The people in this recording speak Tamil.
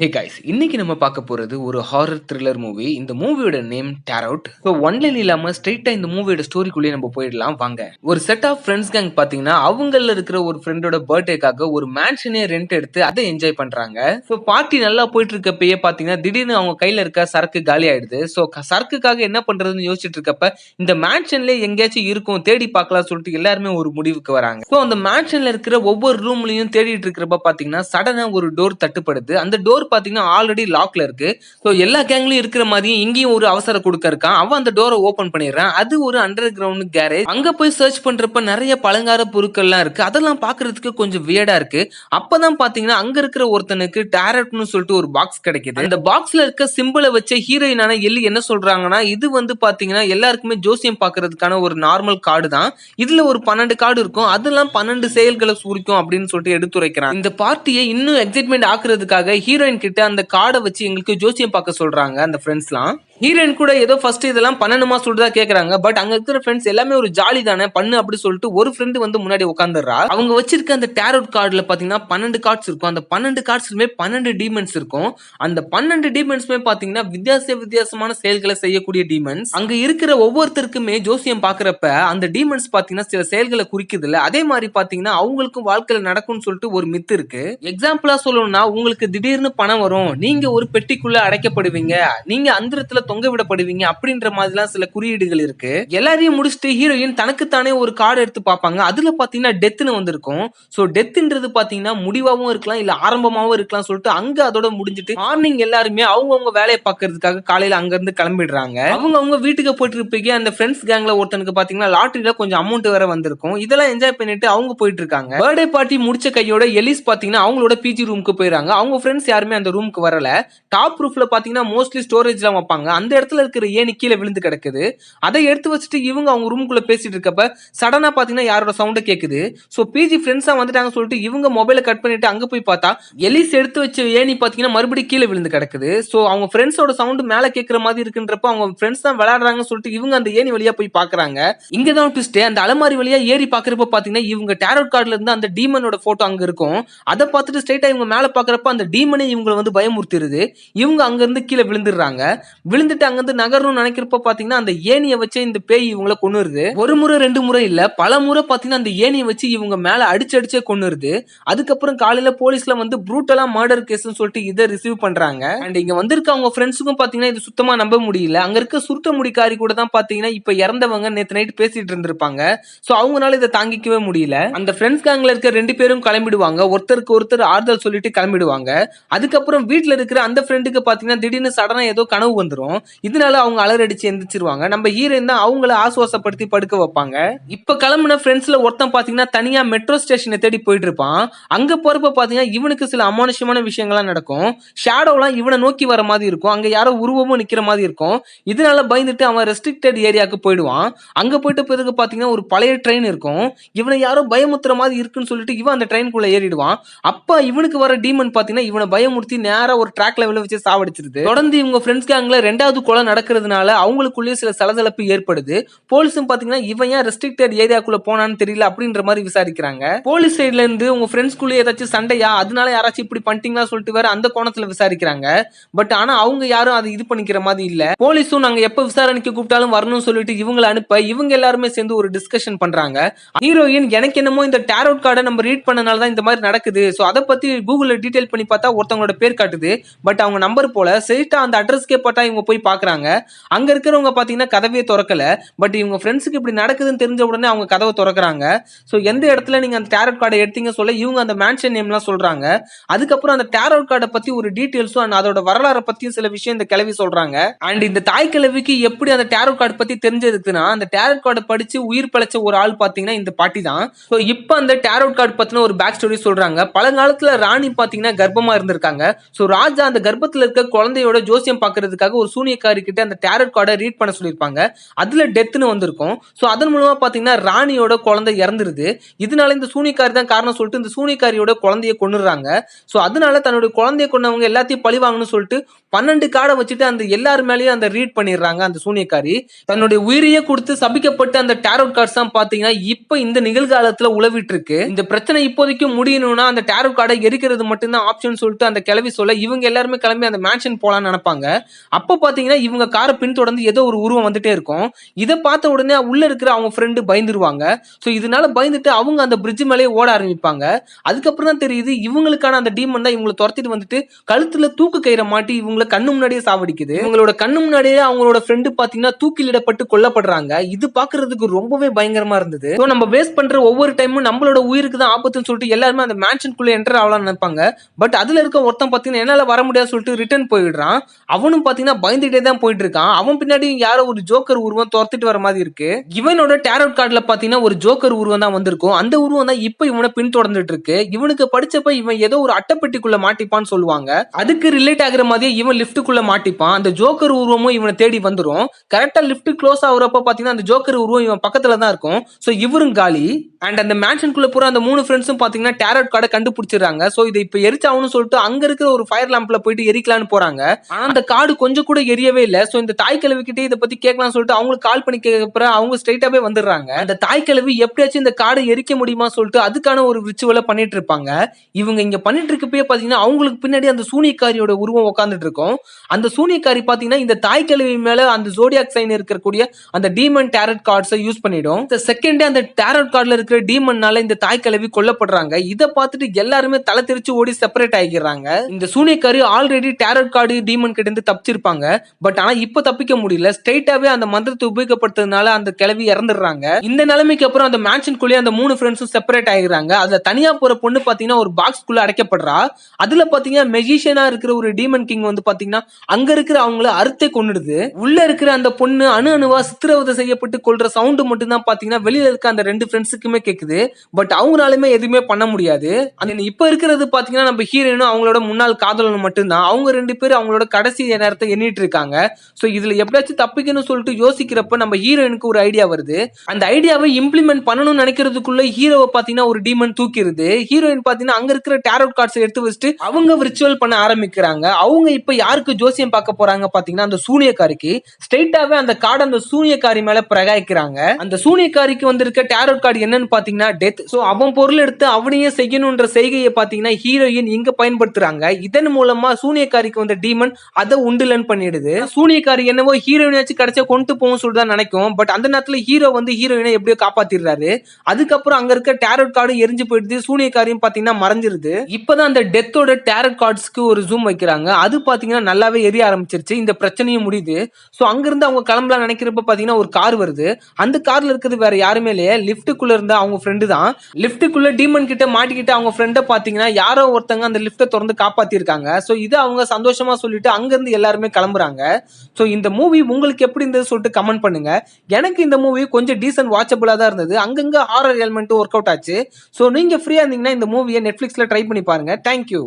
ஹே கைஸ் இன்னைக்கு நம்ம பார்க்க போறது ஒரு ஹாரர் த்ரில்லர் மூவி இந்த மூவியோட நேம் டேரவுட் ஸோ ஒன்லைன் இல்லாம ஸ்ட்ரெயிட்டா இந்த மூவியோட ஸ்டோரிக்குள்ளேயே நம்ம போயிடலாம். வாங்க. ஒரு செட் ஆஃப் ஃப்ரெண்ட்ஸ் கேங் பாத்தீங்கன்னா அவங்கல இருக்கிற ஒரு ஃப்ரெண்டோட பர்த்டேக்காக ஒரு மேன்ஷனே ரெண்ட் எடுத்து அதை என்ஜாய் பண்றாங்க. ஸோ பார்ட்டி நல்லா போயிட்டு இருக்கப்பயே பாத்தீங்கன்னா திடீர்னு அவங்க கையில இருக்க சரக்கு காலி ஆயிடுது. ஸோ சரக்குக்காக என்ன பண்றதுன்னு யோசிச்சுட்டு இருக்கப்ப இந்த மேன்ஷன்ல எங்கேயாச்சும் இருக்கும் தேடி பார்க்கலாம் சொல்லிட்டு எல்லாருமே ஒரு முடிவுக்கு வராங்க. ஸோ அந்த மேன்ஷன்ல இருக்கிற ஒவ்வொரு ரூம்லயும் தேடிட்டு இருக்கிறப்ப பாத்தீங்கன்னா சடனா ஒரு டோர் தட்டுப்படுது. அந்த டோர் பாத்தீங்கன்னா ஆல்ரெடி லாக்ல இருக்கு. ஸோ எல்லா கேங்லையும் இருக்கிற மாதிரியும் இங்கேயும் ஒரு அவசர கொடுக்க இருக்கான். அவன் அந்த டோரை ஓபன் பண்ணிடுறான். அது ஒரு அண்டர் கிரவுண்ட் கேரேஜ் அங்க போய் சர்ச் பண்றப்ப நிறைய பழங்கார பொருட்கள்லாம் இருக்கு. அதெல்லாம் பாக்குறதுக்கு கொஞ்சம் வியடா இருக்கு. அப்பதான் பாத்தீங்கன்னா அங்க இருக்கிற ஒருத்தனுக்கு டேரட்னு சொல்லிட்டு ஒரு பாக்ஸ் கிடைக்குது. அந்த பாக்ஸ்ல இருக்க சிம்பிளை வச்ச ஹீரோயினான எல்லி என்ன சொல்றாங்கன்னா இது வந்து பாத்தீங்கன்னா எல்லாருக்குமே ஜோசியம் பாக்குறதுக்கான ஒரு நார்மல் கார்டு தான். இதுல ஒரு பன்னெண்டு கார்டு இருக்கும். அதெல்லாம் பன்னெண்டு செயல்களை சூரிக்கும் அப்படின்னு சொல்லிட்டு எடுத்துரைக்கிறான். இந்த பார்ட்டியை இன்னும் எக்ஸைட்மெண்ட் ஆக்குறதுக்காக ஹீரோயின் கிட்ட அந்த கார்டை வச்சு எங்களுக்கு ஜோசியம் பார்க்க சொல்றாங்க அந்த ஃப்ரெண்ட்ஸ்லாம் ஹீரோயின் கூட ஏதோ ஃபர்ஸ்ட் இதெல்லாம் பண்ணணுமா சொல்லிட்டு தான் கேட்கறாங்க பட் அங்க இருக்கிற ஃப்ரெண்ட்ஸ் எல்லாமே ஒரு ஜாலி தானே பண்ணு அப்படி சொல்லிட்டு ஒரு ஃப்ரெண்டு வந்து முன்னாடி உட்காந்துடுறா அவங்க வச்சிருக்க அந்த டேரோட் கார்டில் பார்த்தீங்கன்னா பன்னெண்டு கார்ட்ஸ் இருக்கும். அந்த பன்னெண்டு கார்ட்ஸ்லுமே பன்னெண்டு டீமன்ஸ் இருக்கும். அந்த பன்னெண்டு டீமன்ஸ்மே பார்த்தீங்கன்னா வித்தியாச வித்தியாசமான செயல்களை செய்யக்கூடிய டீமன்ஸ் அங்க இருக்கிற ஒவ்வொருத்தருக்குமே ஜோசியம் பாக்குறப்ப அந்த டீமன்ஸ் பார்த்தீங்கன்னா சில செயல்களை குறிக்குது இல்லை. அதே மாதிரி பார்த்தீங்கன்னா அவங்களுக்கும் வாழ்க்கையில் நடக்கும்னு சொல்லிட்டு ஒரு மித்து இருக்கு. எக்ஸாம்பிளா சொல்லணும்னா உங்களுக்கு திடீர்னு பணம் வரும். நீங்க ஒரு பெட்டிக்குள்ள அடைக்கப்படுவீங்க. நீங்க அந்தரத்துல தொங்க விடப்படுவீங்க அப்படின்ற மாதிரிலாம் சில குறியீடுகள் இருக்கு. எல்லாரையும் முடிச்சுட்டு ஹீரோயின் தனக்குத்தானே ஒரு கார்டு எடுத்து பார்ப்பாங்க. அதுல பாத்தீங்கன்னா டெத்னு வந்திருக்கும். ஸோ டெத்ன்றது பாத்தீங்கன்னா முடிவாகவும் இருக்கலாம் இல்ல ஆரம்பமாகவும் இருக்கலாம் சொல்லிட்டு அங்க அதோட முடிஞ்சிட்டு மார்னிங் எல்லாருமே அவங்கவுங்க வேலையை பார்க்கறதுக்காக காலையில அங்க இருந்து கிளம்பிடுறாங்க. அவங்க அவங்க வீட்டுக்கு போயிட்டு இருப்பீங்க. அந்த ஃப்ரெண்ட்ஸ் கேங்ல ஒருத்தனுக்கு பாத்தீங்கன்னா லாட்டரியில கொஞ்சம் அமௌண்ட் வேற வந்திருக்கும். இதெல்லாம் என்ஜாய் பண்ணிட்டு அவங்க போயிட்டு இருக்காங்க. பர்த்டே பார்ட்டி முடிச்ச கையோட எலிஸ் பாத்தீங்கன்னா அவங்களோட பிஜி ரூமுக்கு போயிடுறாங்க. அவங்க ஃப்ரெண்ட்ஸ் யாருமே அந்த ரூமுக்கு வரல. டாப் ரூஃப்ல பாத்தீங்கன்னா மோஸ்ட்லி ஸ்டோரேஜ்லாம் வைப்பாங்க. அந்த இடத்துல இருக்கிற ஏணி கீழே விழுந்து கிடக்குது. அதை எடுத்து வச்சுட்டு இவங்க அவங்க ரூமுக்குள்ள பேசிட்டு இருக்கப்ப சடனா பார்த்தீங்கன்னா யாரோட சவுண்டை கேட்குது ஸோ பிஜி ஃப்ரெண்ட்ஸா வந்துட்டாங்க சொல்லிட்டு இவங்க மொபைலை கட் பண்ணிட்டு அங்க போய் பார்த்தா எலிஸ் எடுத்து வச்ச ஏணி பாத்தீங்கன்னா மறுபடியும் கீழே விழுந்து கிடக்குது. ஸோ அவங்க ஃப்ரெண்ட்ஸோட சவுண்ட் மேலே கேட்குற மாதிரி இருக்குன்றப்ப அவங்க ஃப்ரெண்ட்ஸ் தான் விளையாடுறாங்கன்னு சொல்லிட்டு இவங்க அந்த ஏணி வழியா போய் பாக்குறாங்க. இங்கே தான் ட்விஸ்ட் அந்த அலமாரி வழியா ஏறி பார்க்குறப்ப பாத்தீங்கன்னா இவங்க டேரோட் கார்டுல இருந்து அந்த டீமனோட ஃபோட்டோ அங்கே இருக்கும். அதை பார்த்துட்டு ஸ்ட்ரைட்டாக இவங்க மேல பார்க்குறப்ப அந்த டீமனே இவங்களை வந்து பயமுறுத்திடுது. இவங்க அங்கேருந்து கீழே விழுந்துடுறாங்க. விழு அங்க அங்கிருந்து நகரணும்னு நினைக்கிறப்ப பாத்தீங்கன்னா அந்த ஏணியை வச்சு இந்த பேய் இவங்களை கொன்னுருது. ஒரு முறை ரெண்டு முறை இல்ல பல முறை பாத்தீங்கன்னா அந்த ஏணியை வச்சு இவங்க மேல அடிச்சு அடிச்சே கொன்னுருது. அதுக்கப்புறம் காலையில போலீஸ்ல வந்து ப்ரூட்டலா மர்டர் கேஸ்னு சொல்லிட்டு இதை ரிசீவ் பண்றாங்க. அண்ட் இங்க வந்திருக்க அவங்க ஃப்ரெண்ட்ஸுக்கும் பாத்தீங்கன்னா இது சுத்தமா நம்ப முடியல. அங்க இருக்க சுருட்ட முடிக்காரி கூட தான் பாத்தீங்கன்னா இப்ப இறந்தவங்க நேத்து நைட் பேசிட்டு இருந்திருப்பாங்க. சோ அவங்களால இதை தாங்கிக்கவே முடியல. அந்த ஃப்ரெண்ட்ஸ் கேங்ல இருக்க ரெண்டு பேரும் கிளம்பிடுவாங்க. ஒருத்தருக்கு ஒருத்தர் ஆறுதல் சொல்லிட்டு கிளம்பிடுவாங்க. அதுக்கப்புறம் வீட்டுல இருக்கிற அந்த ஃப்ரெண்டுக்கு பாத்தீங்கன்னா திடீர்னு சடனா ஏதோ கனவு வந்துடும் இருக்கும் இதனால அவங்க அலறடிச்சு எந்திரிச்சிருவாங்க. நம்ம ஹீரோயின் தான் அவங்கள ஆசுவாசப்படுத்தி படுக்க வைப்பாங்க. இப்ப கிளம்புன ஃப்ரெண்ட்ஸ்ல ஒருத்தன் பாத்தீங்கன்னா தனியா மெட்ரோ ஸ்டேஷனை தேடி போயிட்டு இருப்பான். அங்க போறப்ப பாத்தீங்கன்னா இவனுக்கு சில அமானுஷமான விஷயங்கள்லாம் நடக்கும். ஷேடோலாம் இவனை நோக்கி வர மாதிரி இருக்கும். அங்க யாரோ உருவமும் நிக்கிற மாதிரி இருக்கும். இதனால பயந்துட்டு அவன் ரெஸ்ட்ரிக்டட் ஏரியாவுக்கு போயிடுவான். அங்க போயிட்டு பிறகு பாத்தீங்கன்னா ஒரு பழைய ட்ரெயின் இருக்கும். இவனை யாரோ பயமுத்துற மாதிரி இருக்குன்னு சொல்லிட்டு இவன் அந்த ட்ரெயின்குள்ள ஏறிடுவான். அப்ப இவனுக்கு வர டீமன் பாத்தீங்கன்னா இவனை பயமுறுத்தி நேரா ஒரு ட்ராக் லெவலில் வச்சு சாவடிச்சிருது. தொடர்ந்து இவங்க ஃப்ரெண்ட்ஸ் கேங்ல ரெண்டாவது கொலை நடக்கிறதுனால அவங்களுக்குள்ளேயே சில சலசலப்பு ஏற்படுது. போலீஸும் பாத்தீங்கன்னா இவன் ஏன் ரெஸ்ட்ரிக்டட் ஏரியாக்குள்ள போனான்னு தெரியல அப்படின்ற மாதிரி விசாரிக்கிறாங்க. போலீஸ் சைடுல இருந்து உங்க ஃப்ரெண்ட்ஸ்குள்ளே ஏதாச்சும் சண்டையா? அதனால யாராச்சும் இப்படி பண்ணிட்டீங்களா சொல்லிட்டு வேற அந்த கோணத்துல விசாரிக்கிறாங்க. பட் ஆனா அவங்க யாரும் அதை இது பண்ணிக்கிற மாதிரி இல்ல. போலீஸும் நாங்க எப்ப விசாரணைக்கு கூப்பிட்டாலும் வரணும்னு சொல்லிட்டு இவங்களை அனுப்ப இவங்க எல்லாருமே சேர்ந்து ஒரு டிஸ்கஷன் பண்றாங்க. ஹீரோயின் எனக்கு என்னமோ இந்த டேரோட் கார்டை நம்ம ரீட் பண்ணனால தான் இந்த மாதிரி நடக்குது. ஸோ அதை பத்தி கூகுள்ல டீடைல் பண்ணி பார்த்தா ஒருத்தவங்களோட பேர் காட்டுது. பட் அவங்க நம்பர் போல ஸ்ட்ரெயிட்டா அந்த அட்ரஸ்க்கே பார்த்தா இவங்க போய் போய் பார்க்குறாங்க அங்கே இருக்கிறவங்க பார்த்தீங்கன்னா கதவே திறக்கல. பட் இவங்க ஃப்ரெண்ட்ஸுக்கு இப்படி நடக்குதுன்னு தெரிஞ்ச உடனே அவங்க கதவை திறக்கிறாங்க. ஸோ எந்த இடத்துல நீங்கள் அந்த டேரட் கார்டை எடுத்தீங்க சொல்ல இவங்க அந்த மேன்ஷன் நேம்லாம் சொல்கிறாங்க அதுக்கப்புறம் அந்த டேரட் கார்டை பற்றி ஒரு டீட்டெயில்ஸும் அண்ட் அதோட வரலாறை பற்றியும் சில விஷயம் இந்த கிளவி சொல்கிறாங்க அண்ட் இந்த தாய் கிளவிக்கு எப்படி அந்த டேரட் கார்டு பற்றி தெரிஞ்சதுக்குன்னா அந்த டேரட் கார்டை படித்து உயிர் பழைச்ச ஒரு ஆள் பார்த்தீங்கன்னா இந்த பாட்டி தான். ஸோ இப்போ அந்த டேரட் கார்டு பற்றின ஒரு பேக் ஸ்டோரி சொல்கிறாங்க பழங்காலத்தில் ராணி பார்த்தீங்கன்னா கர்ப்பமாக இருந்திருக்காங்க. ஸோ ராஜா அந்த கர்ப்பத்தில் இருக்க குழந்தையோட ஜோசியம் பார்க்கறதுக்காக ஒரு சூனியக்காரி கிட்ட அந்த டேரட் கார்டை ரீட் பண்ண சொல்லியிருப்பாங்க. அதுல டெத்னு வந்திருக்கும். ஸோ அதன் மூலமா பாத்தீங்கன்னா ராணியோட குழந்தை இறந்துருது. இதனால இந்த சூனியக்காரி தான் காரணம் சொல்லிட்டு இந்த சூனியக்காரியோட குழந்தைய கொண்டுறாங்க ஸோ அதனால தன்னுடைய குழந்தைய கொண்டவங்க எல்லாத்தையும் பழி வாங்கணும்னு சொல்லிட்டு பன்னெண்டு கார்டை வச்சுட்டு அந்த எல்லார் மேலேயும் அந்த ரீட் பண்ணிடுறாங்க அந்த சூனியக்காரி. தன்னுடைய உயிரையே கொடுத்து சபிக்கப்பட்ட அந்த டேரோட் கார்ட்ஸ் தான் பாத்தீங்கன்னா இப்போ இந்த நிகழ்காலத்துல உழவிட்டு இருக்கு இந்த பிரச்சனை இப்போதைக்கு முடியணும்னா அந்த டேரோட் கார்டை எரிக்கிறது மட்டும்தான் ஆப்ஷன் சொல்லிட்டு அந்த கிளவி சொல்ல இவங்க எல்லாருமே கிளம்பி அந்த மேன்ஷன் போலான்னு நினைப்பாங்க. அப்ப பார்த்தீங்கன்னா இவங்க காரை பின்தொடர்ந்து ஏதோ ஒரு உருவம் வந்துட்டே இருக்கும். இதை பார்த்த உடனே உள்ள இருக்கிற அவங்க ஃப்ரெண்டு பயந்துருவாங்க. ஸோ இதனால பயந்துட்டு அவங்க அந்த பிரிட்ஜ் மேலே ஓட ஆரம்பிப்பாங்க. அதுக்கப்புறம் தான் தெரியுது இவங்களுக்கான அந்த டீமன் தான் இவங்களை துரத்திட்டு வந்துட்டு கழுத்துல தூக்கு கயிறை மாட்டி இவங்களை கண்ணு முன்னாடியே சாவடிக்குது. இவங்களோட கண்ணு முன்னாடியே அவங்களோட ஃப்ரெண்டு பாத்தீங்கன்னா தூக்கிலிடப்பட்டு கொல்லப்படுறாங்க. இது பாக்குறதுக்கு ரொம்பவே பயங்கரமா இருந்தது. ஸோ நம்ம வேஸ்ட் பண்ற ஒவ்வொரு டைமும் நம்மளோட உயிருக்கு தான் ஆபத்துன்னு சொல்லிட்டு எல்லாருமே அந்த மேன்ஷனுக்குள்ள என்டர் ஆகலாம்னு நினைப்பாங்க. பட் அதுல இருக்க ஒருத்தன் பாத்தீங்கன்னா என்னால வர முடியாது சொல்லிட்டு ரிட்டர்ன் போயிடுறான். அவனும் பாத்தீங்கன்னா பயந்துட்டே தான் போயிட்டு இருக்கான் அவன் பின்னாடி யாரோ ஒரு ஜோக்கர் உருவம் துரத்துட்டு வர மாதிரி இருக்கு. இவனோட டேரோட் கார்டுல பாத்தீங்கன்னா ஒரு ஜோக்கர் உருவம் தான் வந்திருக்கும். அந்த உருவம் தான் இப்ப இவனை பின்தொடர்ந்துட்டு இருக்கு. இவனுக்கு படிச்சப்ப இவன் ஏதோ ஒரு அட்டைப்பெட்டிக்குள்ள மாட்டிப்பான்னு சொல்லுவாங்க. அதுக்கு ரிலேட் ஆகுற மாதிரியே இவன் லிஃப்ட்டுக்குள்ள மாட்டிப்பான். அந்த ஜோக்கர் உருவமும் இவனை தேடி வந்துரும். கரெக்டா லிஃப்ட் க்ளோஸ் ஆகுறப்ப பாத்தீங்கன்னா அந்த ஜோக்கர் உருவம் இவன் பக்கத்துல தான் இருக்கும். ஸோ இவரும் காலி. அண்ட் அந்த மேன்ஷனுக்குள்ள பூரா அந்த மூணு ஃப்ரெண்ட்ஸும் பாத்தீங்கன்னா டேரட் கார்டை கண்டுபிடிச்சிடுறாங்க. ஸோ இதை இப்ப எரிச்சாகணும்னு சொல்லிட்டு அங்க இருக்கிற ஒரு ஃபயர் லேம்ப்ல போயிட்டு எரிக்கலாம்னு போறாங்க. ஆனா அந்த கார்டு கொஞ்சம் கூட எரியவே இல்லை. ஸோ இந்த தாய் கிழவி கிட்டே இதை பத்தி கேட்கலாம் சொல்லிட்டு அவங்களுக்கு கால் பண்ணி கேட்கற அவங்க ஸ்ட்ரைட்டாவே வந்துடுறாங்க. அந்த தாய் கிழவி எப்படியாச்சும் இந்த காடை எரிக்க முடியுமா சொல்லிட்டு அதுக்கான ஒரு ரிச்சுவலை பண்ணிட்டு இருப்பாங்க. இவங்க இங்க பண்ணிட்டு இருக்கப்பயே பாத்தீங்கன்னா அவங்களுக்கு பின்னாடி அந்த சூனியக்காரியோட உருவம் உட்காந்துட்டு இருக்கும். அந்த சூனியக்காரி பாத்தீங்கன்னா இந்த தாய் கிழவி மேல அந்த ஜோடியாக் சைன் இருக்கக்கூடிய அந்த டீமன் டேரட் கார்ட்ஸை யூஸ் பண்ணிடும். இந்த செகண்டே அந்த டேரட் கார்டில் இருக்கிற டீமன்னால இந்த தாய் கிழவி கொல்லப்படுறாங்க. இதை பார்த்துட்டு எல்லாருமே தலை தெரிச்சு ஓடி செப்பரேட் ஆகிடுறாங்க இந்த சூனியக்காரி ஆல்ரெடி டேரட் கார்டு டீமன் கிட்ட இருந்து தப்பிச்சிருப்பாங்க. பட் ஆனா இப்ப தப்பிக்க முடியல. ஸ்ட்ரைட்டாவே அந்த மந்திரத்தை உபயோகப்படுத்துறதுனால அந்த கிளவி இறந்துடுறாங்க. இந்த நிலைமைக்கு அப்புறம் அந்த மேன்ஷனுக்குள்ளேயே அந்த மூணு ஃப்ரெண்ட்ஸும் செப்பரேட் ஆகிடுறாங்க அதுல தனியா போற பொண்ணு பாத்தீங்கன்னா ஒரு பாக்ஸ்குள்ள அடைக்கப்படுறா. அதுல பாத்தீங்கன்னா மெஜிஷியனா இருக்கிற ஒரு டீமன் கிங் வந்து பாத்தீங்கன்னா அங்க இருக்கிற அவங்கள அறுத்தே கொண்டுடுது உள்ள இருக்கிற அந்த பொண்ணு அணு அணுவா சித்திரவதை செய்யப்பட்டு கொள்ற சவுண்டு மட்டும் தான் பாத்தீங்கன்னா வெளியில இருக்க அந்த ரெண்டு ஃப்ரெண்ட்ஸுக்குமே கேக்குது. பட் அவங்களாலுமே எதுவுமே பண்ண முடியாது. இப்ப இருக்கிறது பாத்தீங்கன்னா நம்ம ஹீரோயினும் அவங்களோட முன்னாள் காதலனும் மட்டும்தான். அவங்க ரெண்டு பேரும் அவங்களோட கடைசி நேரத்தை எண்ணிட்டு இருக்காங்க. ஸோ இதுல எப்படியாச்சும் தப்பிக்கணும்னு சொல்லிட்டு யோசிக்கிறப்ப நம்ம ஹீரோயினுக்கு ஒரு ஐடியா வருது. அந்த ஐடியாவை இம்ப்ளிமெண்ட் பண்ணணும்னு நினைக்கிறதுக்குள்ள ஹீரோவை பாத்தீங்கன்னா ஒரு டீமன் தூக்கிடுது. ஹீரோயின் பாத்தீங்கன்னா அங்க இருக்கிற டேரோட் கார்ட்ஸ் எடுத்து வச்சுட்டு அவங்க விர்ச்சுவல் பண்ண ஆரம்பிக்கிறாங்க. அவங்க இப்ப யாருக்கு ஜோசியம் பார்க்க போறாங்க பாத்தீங்கன்னா அந்த சூனியக்காரிக்கு. ஸ்ட்ரெயிட்டாவே அந்த கார்டு அந்த சூனியக்காரி மேல பிரகாய்க்கிறாங்க அந்த சூனியக்காரிக்கு வந்திருக்க டேரோட் கார்டு என்னன்னு பாத்தீங்கன்னா டெத் சோ அவன் பொருள் எடுத்து அவனையே செய்யணும்ன்ற செய்கையை பாத்தீங்கன்னா ஹீரோயின் இங்க பயன்படுத்துறாங்க. இதன் மூலமா சூனியக்காரிக்கு வந்த டீமன் அதை உண்டுலன் பண்ணிடுது. சூனியக்காரி என்னவோ ஹீரோயினாச்சும் கடைசியா கொண்டு போகும் சொல்லிட்டு தான் நினைக்கும். பட் அந்த நேரத்துல ஹீரோ வந்து ஹீரோயினை எப்படியோ காப்பாத்திடுறாரு. அதுக்கப்புறம் அங்க இருக்க டேரட் கார்டு எரிஞ்சு போயிடுது. சூனியக்காரியும் பாத்தீங்கன்னா மறைஞ்சிருது. இப்பதான் அந்த டெத்தோட டேரட் கார்ட்ஸ்க்கு ஒரு ஜூம் வைக்கிறாங்க. அது பாத்தீங்கன்னா நல்லாவே எரிய ஆரம்பிச்சிருச்சு. இந்த பிரச்சனையும் முடியுது. ஸோ அங்கிருந்து அவங்க கிளம்பலாம் நினைக்கிறப்ப பாத்தீங்கன்னா ஒரு கார் வருது. அந்த கார்ல இருக்கிறது வேற யாருமே இல்லையே. லிஃப்ட்டுக்குள்ள இருந்த அவங்க ஃப்ரெண்டு தான். லிஃப்ட்டுக்குள்ள டீமன் கிட்ட மாட்டிக்கிட்டு அவங்க ஃப்ரெண்டை பாத்தீங்கன்னா யாரோ ஒருத்தங்க அந்த லிஃப்ட்டை திறந்து காப்பாத்திருக்காங்க. ஸோ இதை அவங்க சந்தோஷமா சொல்லிட்டு அங்கிருந்து எல்லாருமே கிளம்புறாங்க. ஸோ இந்த மூவி உங்களுக்கு எப்படி இருந்தது சொல்லிட்டு கமெண்ட் பண்ணுங்க. எனக்கு இந்த மூவி கொஞ்சம் டீசென்ட் வாட்சபிளாக தான் இருந்தது. அங்கங்க ஹாரர் எலிமெண்ட்டும் ஒர்க் அவுட் ஆச்சு. ஸோ நீங்க ஃப்ரீயா இருந்தீங்கன்னா இந்த மூவியை நெட்ஃபிளிக்ஸ்ல ட்ரை பண்ணி பாருங்க. தேங்க்யூ